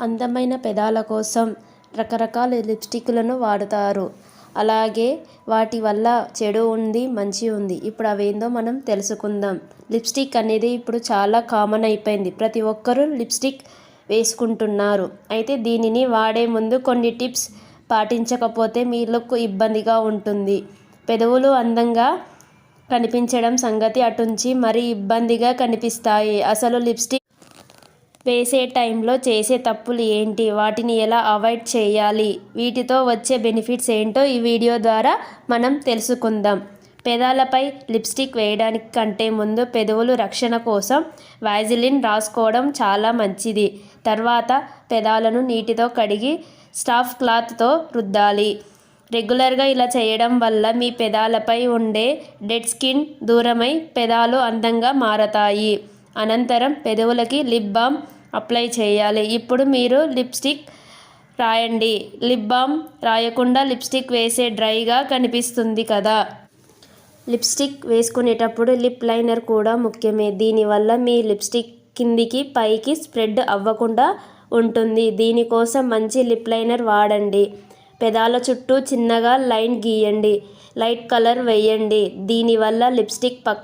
అందమైన పెదాల కోసం రకరకాల లిప్స్టిక్లను వాడుతారు. అలాగే వాటి వల్ల చెడు ఉంది మంచి ఉంది. ఇప్పుడు అవేందో మనం తెలుసుకుందాం. లిప్స్టిక్ అనేది ఇప్పుడు చాలా కామన్ అయిపోయింది. ప్రతి ఒక్కరూ లిప్స్టిక్ వేసుకుంటున్నారు. అయితే దీనిని వాడే ముందు కొన్ని టిప్స్ పాటించకపోతే మీ లుక్ ఇబ్బందిగా ఉంటుంది. పెదవులు అందంగా కనిపించడం సంగతి అటుంచి మరీ ఇబ్బందిగా కనిపిస్తాయి. అసలు లిప్స్టిక్ వేసే టైంలో చేసే తప్పులు ఏంటి? వాటిని ఎలా అవాయిడ్ చేయాలి? వీటితో వచ్చే బెనిఫిట్స్ ఏంటో ఈ వీడియో ద్వారా మనం తెలుసుకుందాం. పెదాలపై లిప్స్టిక్ వేయడానికి కంటే ముందు పెదవులు రక్షణ కోసం వ్యాజిలిన్ రాసుకోవడం చాలా మంచిది. తర్వాత పెదాలను నీటితో కడిగి స్టాఫ్ క్లాత్తో రుద్దాలి. రెగ్యులర్గా ఇలా చేయడం వల్ల మీ పెదాలపై ఉండే డెడ్ స్కిన్ దూరమై పెదాలు అందంగా మారతాయి. అనంతరం పెదవులకి లిప్ బామ్ అప్లై చేయాలి. ఇప్పుడు మీరు లిప్స్టిక్ రాయండి. లిప్ బామ్ రాయకుండా లిప్స్టిక్ వేసే డ్రైగా కనిపిస్తుంది కదా. లిప్స్టిక్ వేసుకునేటప్పుడు లిప్ లైనర్ కూడా ముఖ్యమే. దీనివల్ల మీ లిప్స్టిక్ కిందికి పైకి స్ప్రెడ్ అవ్వకుండా ఉంటుంది. దీనికోసం మంచి లిప్ లైనర్ వాడండి. పెదాల చుట్టూ చిన్నగా లైన్ గీయండి. లైట్ కలర్ వేయండి. దీనివల్ల లిప్స్టిక్ పక్క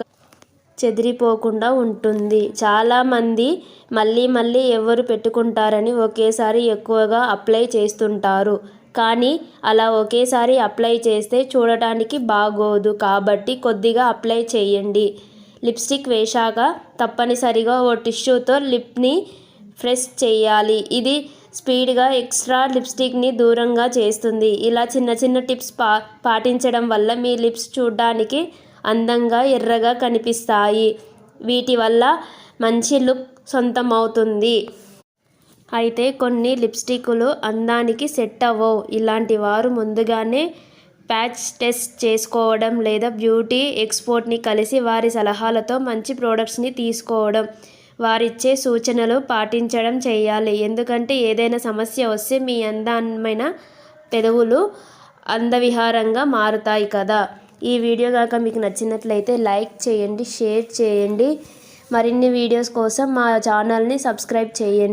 చెదిరిపోకుండా ఉంటుంది. చాలామంది మళ్ళీ మళ్ళీ ఎవరు పెట్టుకుంటారని ఒకేసారి ఎక్కువగా అప్లై చేస్తుంటారు. కానీ అలా ఒకేసారి అప్లై చేస్తే చూడటానికి బాగోదు. కాబట్టి కొద్దిగా అప్లై చేయండి. లిప్స్టిక్ వేశాక తప్పనిసరిగా ఓ టిష్యూతో లిప్ని ఫ్రెష్ చేయాలి. ఇది స్పీడ్గా ఎక్స్ట్రా లిప్స్టిక్ని దూరంగా చేస్తుంది. ఇలా చిన్న చిన్న టిప్స్ పా పాటించడం వల్ల మీ లిప్స్ చూడడానికి అందంగా ఎర్రగా కనిపిస్తాయి. వీటి వల్ల మంచి లుక్ సొంతమవుతుంది. అయితే కొన్ని లిప్స్టిక్లు అందానికి సెట్ అవ్వవు. ఇలాంటి వారు ముందుగానే ప్యాచ్ టెస్ట్ చేసుకోవడం లేదా బ్యూటీ ఎక్స్పోర్ట్ని కలిసి వారి సలహాలతో మంచి ప్రోడక్ట్స్ని తీసుకోవడం వారిచ్చే సూచనలు పాటించడం చేయాలి. ఎందుకంటే ఏదైనా సమస్య వస్తే మీ అందమైన పెదవులు అందవిహారంగా మారుతాయి కదా. ఈ వీడియో కనుక మీకు నచ్చినట్లయితే లైక్ చేయండి షేర్ చేయండి. మరిన్ని వీడియోస్ కోసం మా ఛానల్ని సబ్స్క్రైబ్ చేయండి.